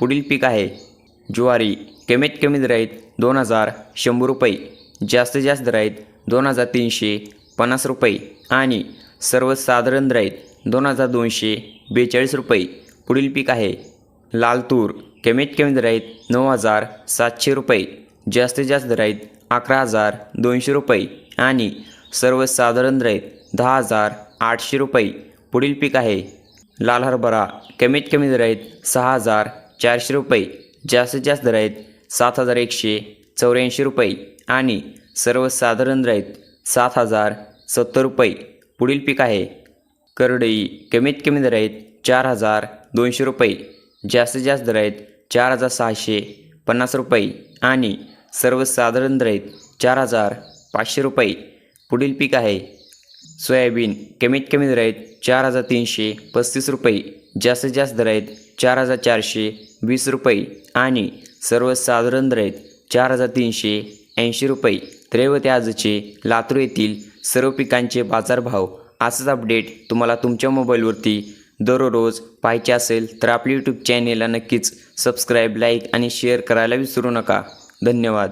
पुढील पीक आहे. ज्वारी कमीत कमी दर आहेत दोन हजार शंभर रुपये जास्तीत जास्त दर आहेत दोन हजार तीनशे पन्नास रुपये आणि सर्वसाधारण दर आहेत दोन हजार दोनशे बेचाळीस रुपये पुढील पीक आहे. लाल तूर कमीत कमी दर आहेत नऊ हजार सातशे रुपये जास्तीत जास्त दर आहेत अकरा हजार दोनशे रुपये आणि सर्वसाधारण दर आहेत दहा हजार आठशे रुपये पुढील पीक आहे. लाल हरभरा कमीत कमी दर आहेत सहा हजार चारशे रुपये जास्तीत जास्त दर आहेत सात हजार एकशे चौऱ्याऐंशी रुपये आणि सर्वसाधारण दर आहेत सात हजार सत्तर रुपये. पुढील पीक आहे करडई कमीत कमी दर आहेत चार हजार दोनशे रुपये जास्तीत जास्त दर आहेत चार हजार सहाशे पन्नास रुपये आणि सर्वसाधारण दर आहेत चार हजार पाचशे रुपये. पुढील पीक आहे सोयाबीन कमीत कमी दर आहेत चार हजार तीनशे पस्तीस रुपये जास्तीत जास्त दर आहेत चार हजार चारशे वीस रुपये आणि सर्वसाधारण दर आहेत चार हजार तीनशे ऐंशी रुपये. त्रैवते आजचे लातूर येथील सर्व पिकांचे बाजारभाव असंच अपडेट तुम्हाला तुमच्या मोबाईलवरती दररोज पाहायचे असेल तर आपल्या यूट्यूब चॅनेलला नक्कीच सबस्क्राईब लाईक आणि शेअर करायला विसरू नका. धन्यवाद.